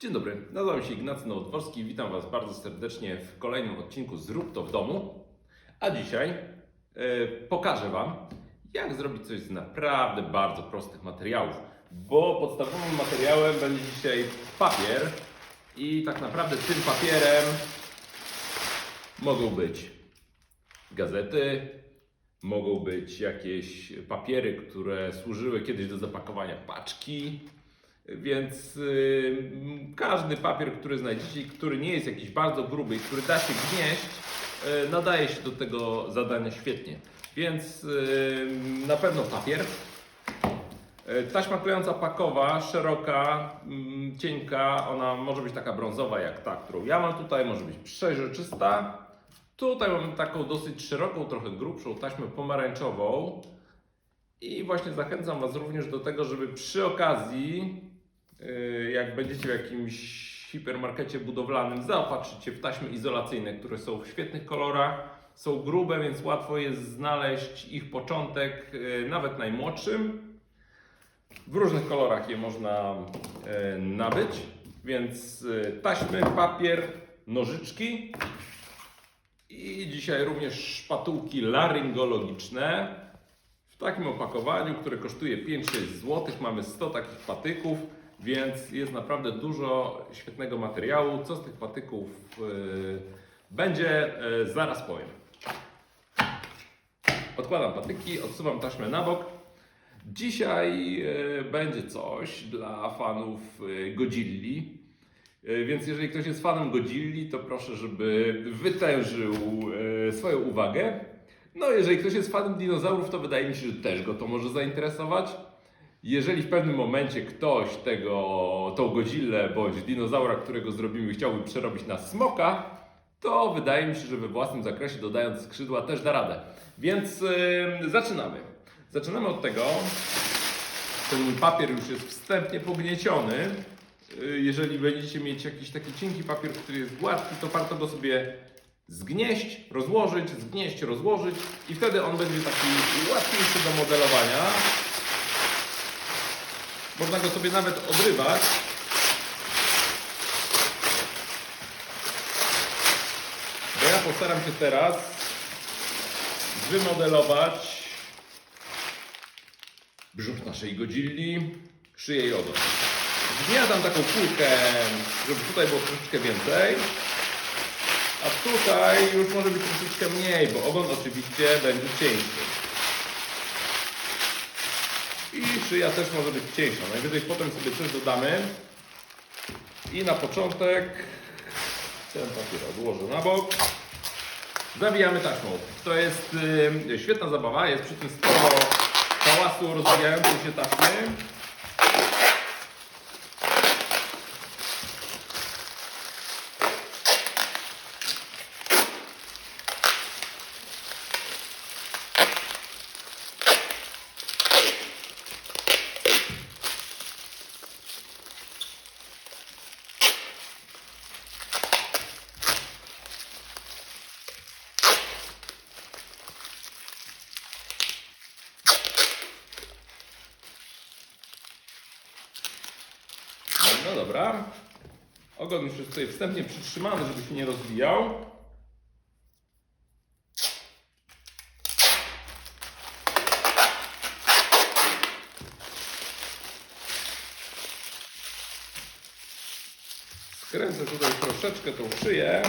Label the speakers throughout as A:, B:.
A: Dzień dobry, nazywam się Ignacy Nowotworski i witam Was bardzo serdecznie w kolejnym odcinku Zrób to w domu. A dzisiaj e, pokażę Wam, jak zrobić coś z naprawdę bardzo prostych materiałów. Bo podstawowym materiałem będzie dzisiaj papier i tak naprawdę tym papierem mogą być gazety, mogą być jakieś papiery, które służyły kiedyś do zapakowania paczki, więc y, każdy papier, który znajdziecie, który nie jest jakiś bardzo gruby i który da się gnieść, y, nadaje się do tego zadania świetnie. Więc y, na pewno papier. Taśma klejąca pakowa, szeroka, mm, cienka, ona może być taka brązowa jak ta, którą ja mam tutaj, może być przeźroczysta. Tutaj mamy taką dosyć szeroką, trochę grubszą taśmę pomarańczową. I właśnie zachęcam Was również do tego, żeby przy okazji, yy, jak będziecie w jakimś hipermarkecie budowlanym, zaopatrzyć się w taśmy izolacyjne, które są w świetnych kolorach, są grube, więc łatwo jest znaleźć ich początek, yy, nawet najmłodszym. W różnych kolorach je można yy, nabyć, więc yy, taśmy, papier, nożyczki i dzisiaj również szpatułki laryngologiczne. W takim opakowaniu, które kosztuje 5-6 zł, mamy 100 takich patyków, więc jest naprawdę dużo świetnego materiału. Co z tych patyków yy, będzie, yy, zaraz powiem. Odkładam patyki, odsuwam taśmę na bok. Dzisiaj yy, będzie coś dla fanów Godzilli. Więc jeżeli ktoś jest fanem Godzilli, to proszę, żeby wytężył swoją uwagę. No, jeżeli ktoś jest fanem dinozaurów, to wydaje mi się, że też go to może zainteresować. Jeżeli w pewnym momencie ktoś tego, tą Godzillę bądź dinozaura, którego zrobimy, chciałby przerobić na smoka, to wydaje mi się, że we własnym zakresie, dodając skrzydła, też da radę. Więc yy, zaczynamy. Zaczynamy od tego, ten papier już jest wstępnie pognieciony. Yy, Jeżeli będziecie mieć jakiś taki cienki papier, który jest gładki, to warto go sobie zgnieść, rozłożyć, zgnieść, rozłożyć i wtedy on będzie taki łatwiejszy do modelowania. Można go sobie nawet odrywać. Bo ja postaram się teraz wymodelować brzuch naszej godzilli, szyję i ogon. Zgniatam taką kulkę, żeby tutaj było troszeczkę więcej. A tutaj już może być troszeczkę mniej, bo ogon oczywiście będzie cieńszy. I szyja też może być cieńsza. Najwyżej potem sobie coś dodamy. I na początek ten papier odłożę na bok. Zawijamy taśmą. To jest y, świetna zabawa, jest przy tym sporo hałasu rozwijającej się taśmy. No dobra. Ogon już jest tutaj wstępnie przytrzymany, żeby się nie rozwijał. Skręcę tutaj troszeczkę tą szyję.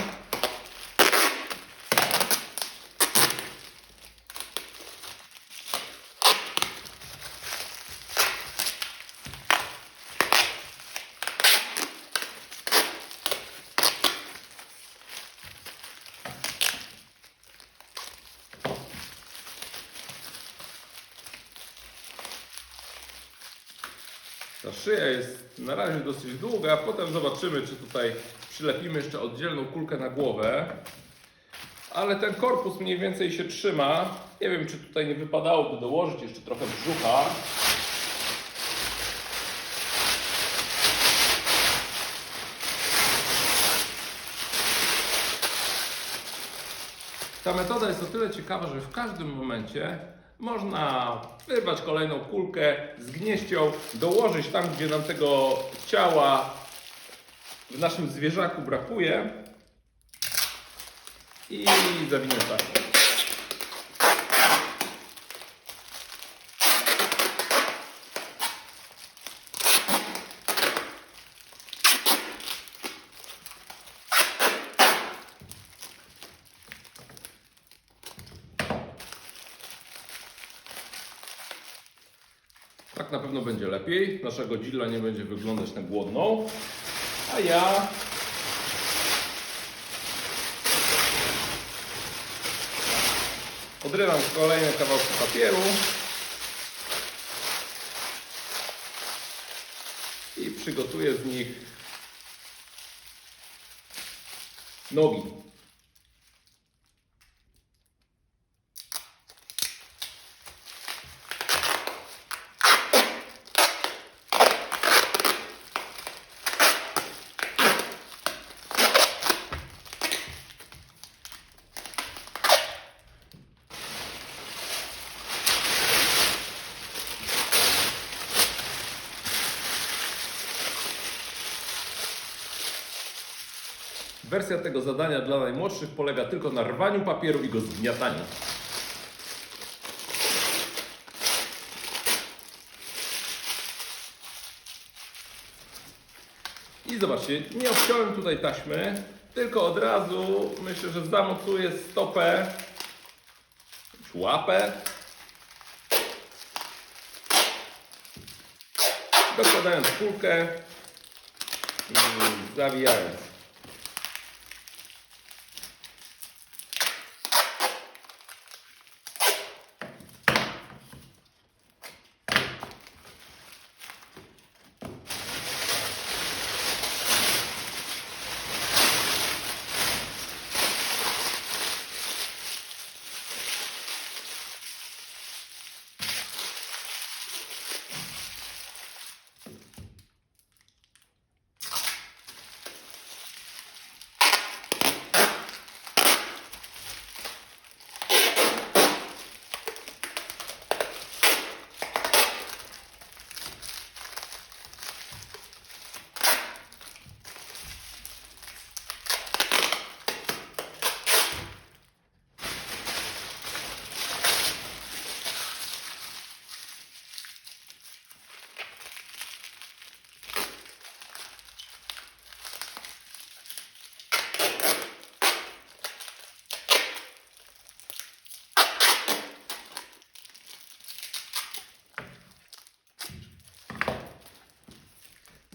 A: Szyja jest na razie dosyć długa, potem zobaczymy, czy tutaj przylepimy jeszcze oddzielną kulkę na głowę. Ale ten korpus mniej więcej się trzyma. Nie wiem, czy tutaj nie wypadałoby dołożyć jeszcze trochę brzucha. Ta metoda jest o tyle ciekawa, że w każdym momencie można wyrwać kolejną kulkę, zgnieść ją, dołożyć tam, gdzie nam tego ciała w naszym zwierzaku brakuje. I zawinę tak. Tak na pewno będzie lepiej. Nasza godzilla nie będzie wyglądać na głodną. A ja odrywam kolejne kawałki papieru i przygotuję z nich nogi. Wersja tego zadania dla najmłodszych polega tylko na rwaniu papieru i go zgniataniu. I zobaczcie, nie obciąłem tutaj taśmy, tylko od razu myślę, że zamocuję stopę, łapę. Dokładając kulkę i zawijając.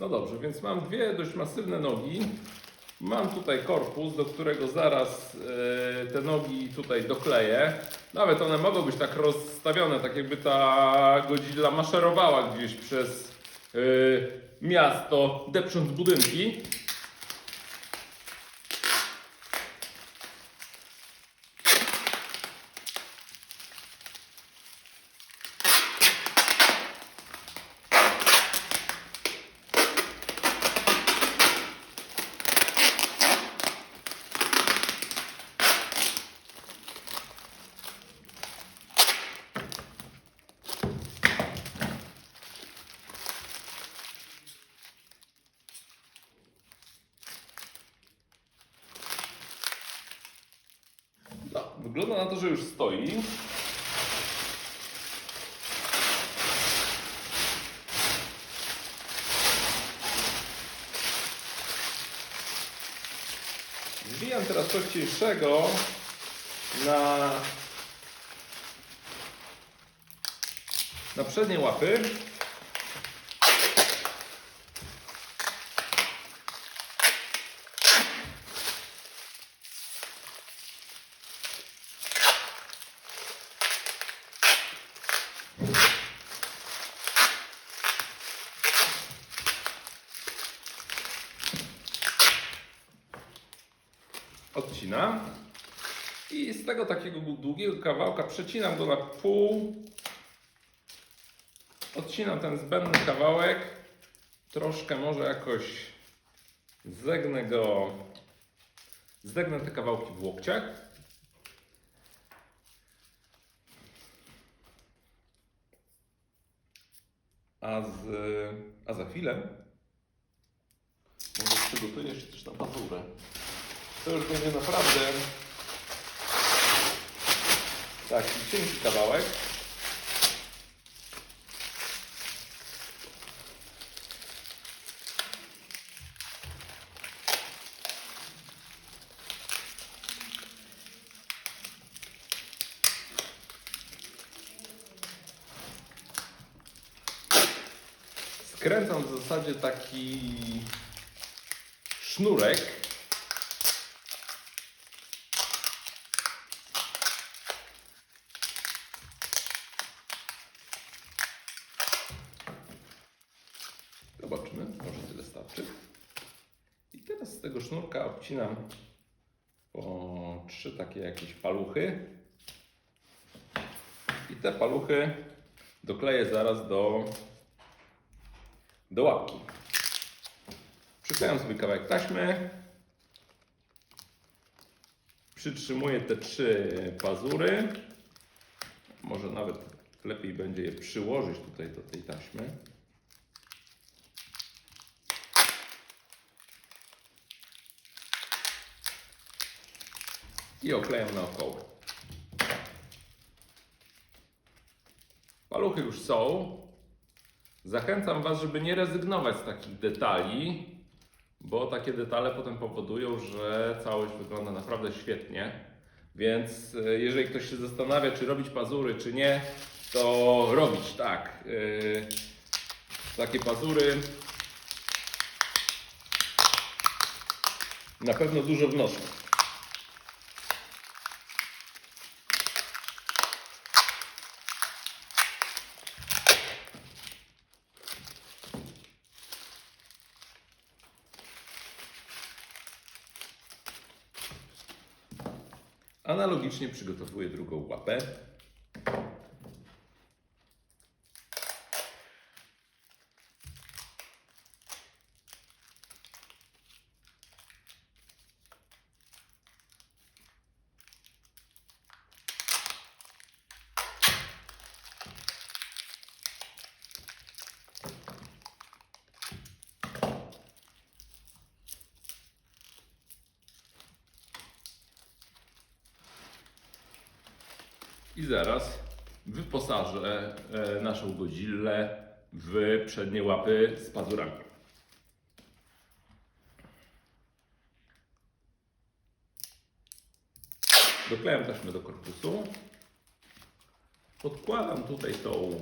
A: No dobrze, więc mam dwie dość masywne nogi. Mam tutaj korpus, do którego zaraz e, te nogi tutaj dokleję. Nawet one mogą być tak rozstawione, tak jakby ta godzilla maszerowała gdzieś przez e, miasto, depcząc budynki. No, wygląda na to, że już stoi. Zbijam teraz coś cieńszego na, na przednie łapy. odcinam i z tego takiego długiego kawałka przecinam go na pół. Odcinam ten zbędny kawałek. Troszkę może jakoś zegnę go. Zegnę te kawałki w łokciach. A, z, a za chwilę może przygotuję się też na pazurę. To już będzie naprawdę taki cienki kawałek. Skręcam w zasadzie taki sznurek. Zobaczymy, może tyle starczy. I teraz z tego obcinam po trzy takie jakieś paluchy. I te paluchy dokleję zaraz do, do łapki. Przyklejam sobie kawałek taśmy. Przytrzymuję te trzy pazury. Może nawet lepiej będzie je przyłożyć tutaj do tej taśmy. I oklejam naokoło. Paluchy już są. Zachęcam Was, żeby nie rezygnować z takich detali, bo takie detale potem powodują, że całość wygląda naprawdę świetnie. Więc e, jeżeli ktoś się zastanawia, czy robić pazury, czy nie, to robić tak. Yy, Takie pazury na pewno dużo wnoszą. Analogicznie przygotowuję drugą łapę. I zaraz wyposażę e, naszą Godzillę w przednie łapy z pazurami. Doklejam taśmę do korpusu. Podkładam tutaj tą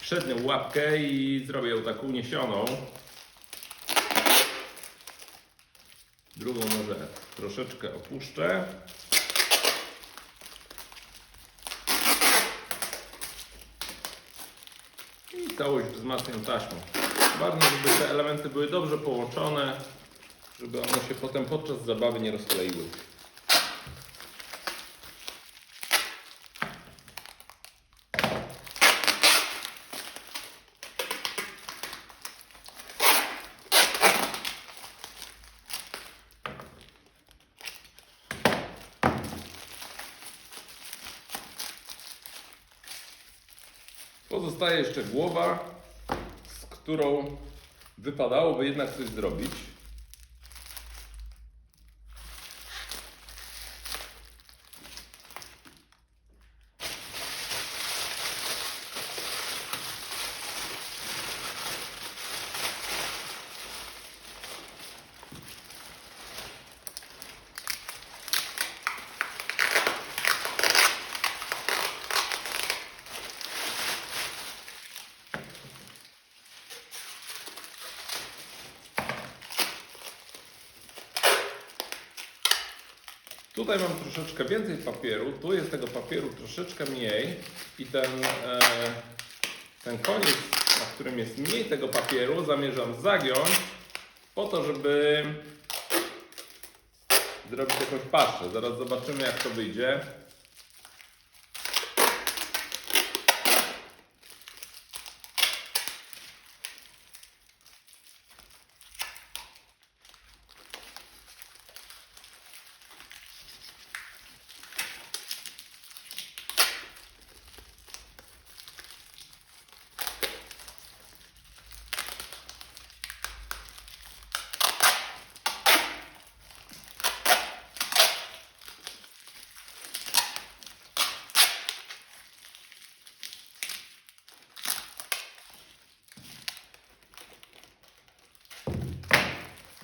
A: przednią łapkę i zrobię ją tak uniesioną. Drugą może troszeczkę opuszczę. Całość wzmacniam taśmą. Ważne, żeby te elementy były dobrze połączone, żeby one się potem podczas zabawy nie rozkleiły. Pozostaje jeszcze głowa, z którą wypadałoby jednak coś zrobić. Tutaj mam troszeczkę więcej papieru, tu jest tego papieru troszeczkę mniej i ten, e, ten koniec, na którym jest mniej tego papieru, zamierzam zagiąć po to, żeby zrobić jakąś paszczę. Zaraz zobaczymy jak to wyjdzie.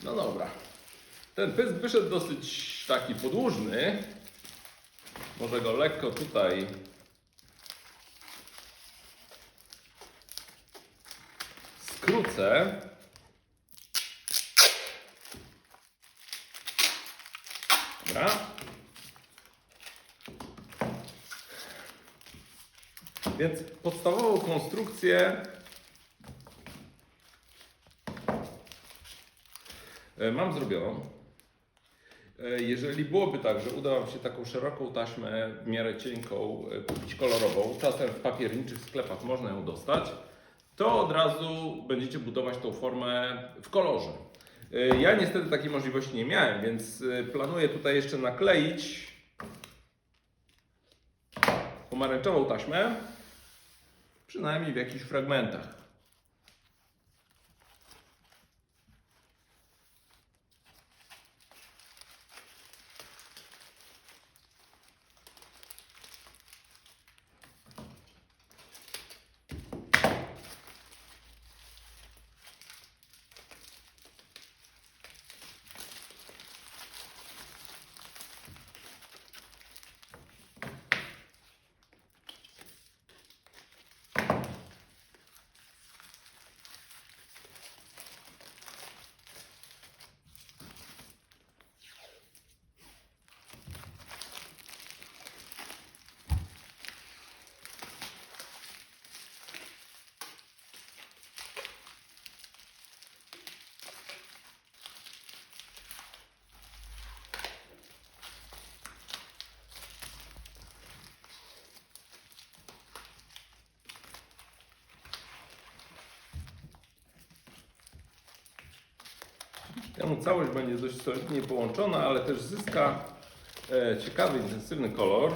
A: No dobra. Ten pysk wyszedł dosyć taki podłużny. Może go lekko tutaj skrócę. Dobra. Więc podstawową konstrukcję mam zrobioną. E, Jeżeli byłoby tak, że uda Wam się taką szeroką taśmę, w miarę cienką, e, kupić kolorową, czasem w papierniczych sklepach można ją dostać, to od razu będziecie budować tą formę w kolorze. E, Ja niestety takiej możliwości nie miałem, więc e, planuję tutaj jeszcze nakleić pomarańczową taśmę, przynajmniej w jakichś fragmentach. Temu całość będzie dość solidnie połączona, ale też zyska e, ciekawy, intensywny kolor.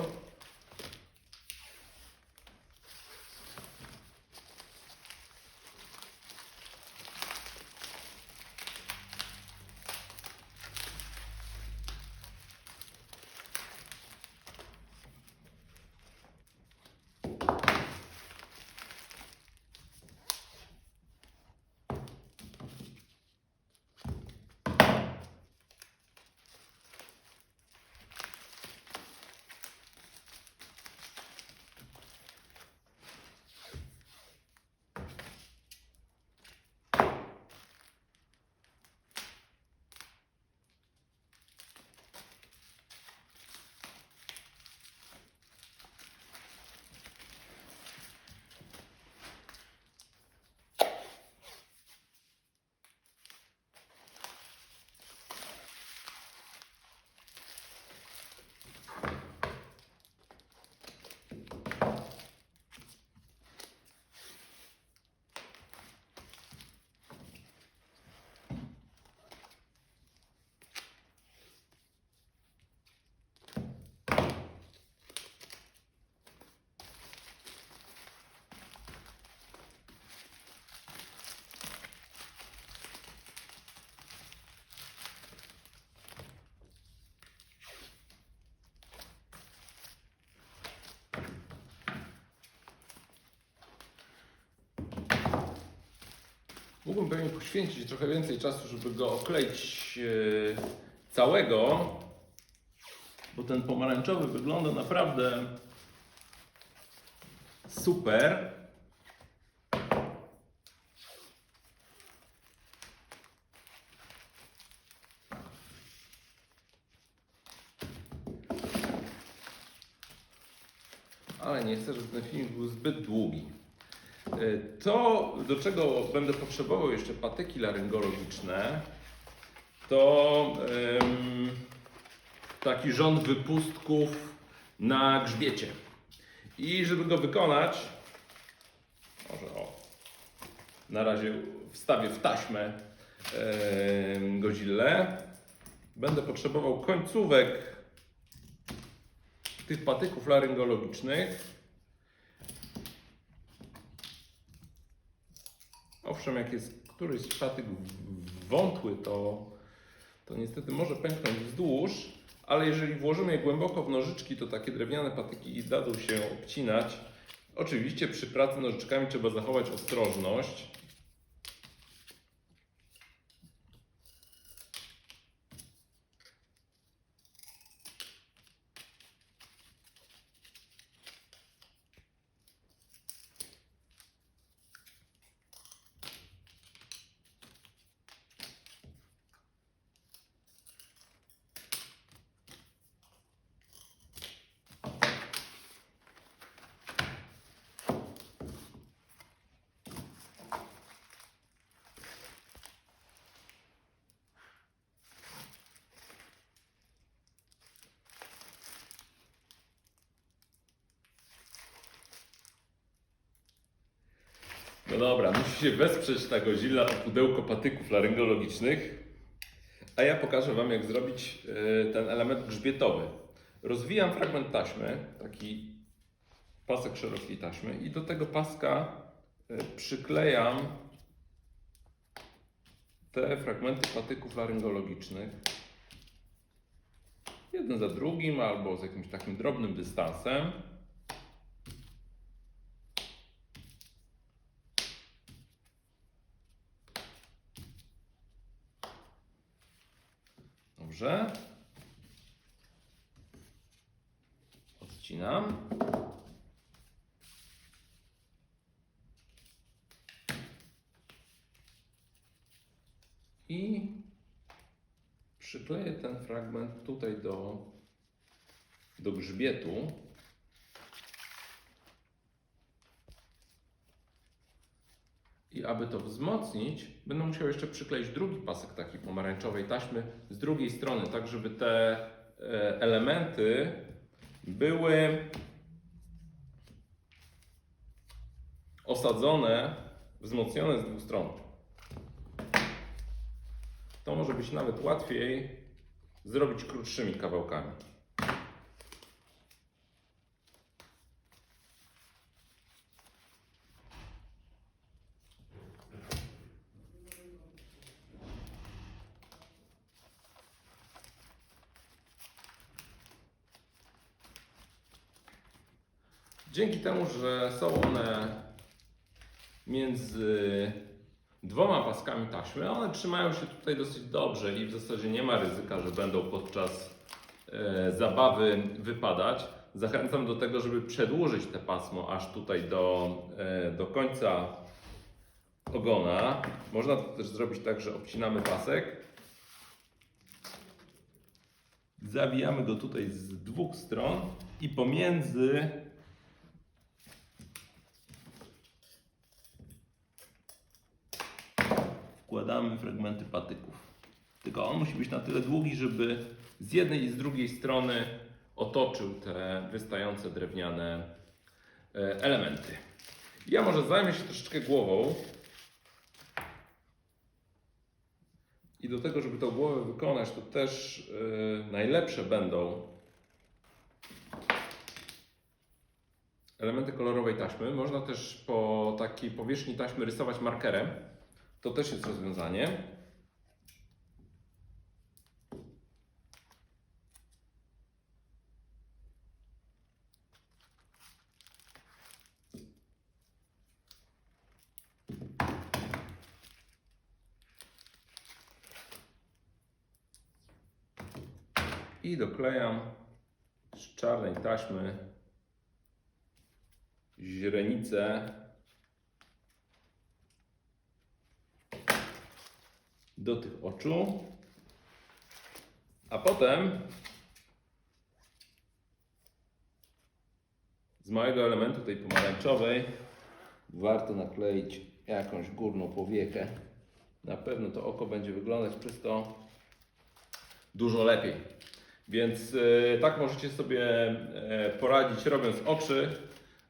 A: Mógłbym pewnie poświęcić trochę więcej czasu, żeby go okleić e, całego, bo ten pomarańczowy wygląda naprawdę super. Ale nie chcę, żeby ten film był zbyt długi. E, To, do czego będę potrzebował jeszcze patyki laryngologiczne, to taki rząd wypustków na grzbiecie. I żeby go wykonać, może o, na razie wstawię w taśmę em, Godzillę, będę potrzebował końcówek tych patyków laryngologicznych. Owszem, jak jest któryś patyk w- wątły, to, to niestety może pęknąć wzdłuż, ale jeżeli włożymy je głęboko w nożyczki, to takie drewniane patyki dadzą się obcinać. Oczywiście przy pracy nożyczkami trzeba zachować ostrożność. No dobra, musi się wesprzeć ta Godzilla o pudełko patyków laryngologicznych, a ja pokażę Wam, jak zrobić e, ten element grzbietowy. Rozwijam fragment taśmy, taki pasek szerokiej taśmy i do tego paska e, przyklejam te fragmenty patyków laryngologicznych. Jeden za drugim albo z jakimś takim drobnym dystansem. Dobrze. Odcinam. I przykleję ten fragment tutaj do, do grzbietu. Aby to wzmocnić, będę musiał jeszcze przykleić drugi pasek takiej pomarańczowej taśmy z drugiej strony, tak żeby te e, elementy były osadzone, wzmocnione z dwóch stron. To może być nawet łatwiej zrobić krótszymi kawałkami. Dzięki temu, że są one między dwoma paskami taśmy, one trzymają się tutaj dosyć dobrze i w zasadzie nie ma ryzyka, że będą podczas e, zabawy wypadać. Zachęcam do tego, żeby przedłużyć te pasmo aż tutaj do, e, do końca ogona. Można to też zrobić tak, że obcinamy pasek. Zawijamy go tutaj z dwóch stron i pomiędzy wkładamy fragmenty patyków. Tylko on musi być na tyle długi, żeby z jednej i z drugiej strony otoczył te wystające drewniane e, elementy. Ja może zajmę się troszeczkę głową. I do tego, żeby tą głowę wykonać, to też e, najlepsze będą elementy kolorowej taśmy. Można też po takiej powierzchni taśmy rysować markerem. To też jest rozwiązanie. I doklejam z czarnej taśmy źrenicę do tych oczu. A potem z małego elementu tej pomarańczowej warto nakleić jakąś górną powiekę. Na pewno to oko będzie wyglądać przez to dużo lepiej. Więc e, tak możecie sobie e, poradzić robiąc oczy,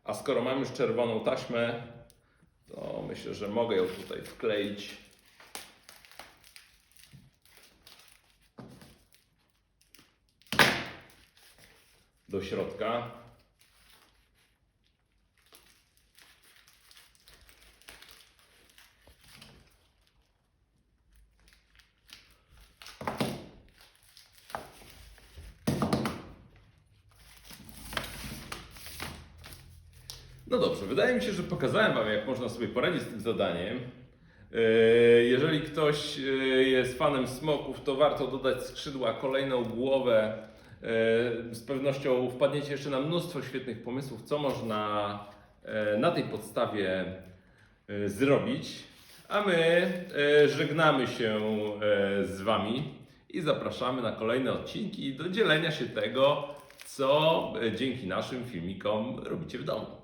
A: a skoro mam już czerwoną taśmę, to myślę, że mogę ją tutaj wkleić do środka. No dobrze, wydaje mi się, że pokazałem Wam, jak można sobie poradzić z tym zadaniem. E, Jeżeli ktoś e, jest fanem smoków, to warto dodać skrzydła, kolejną głowę. E, Z pewnością wpadniecie jeszcze na mnóstwo świetnych pomysłów, co można e, na tej podstawie e, zrobić. A my żegnamy się z Wami i zapraszamy na kolejne odcinki do dzielenia się tego, co dzięki naszym filmikom robicie w domu.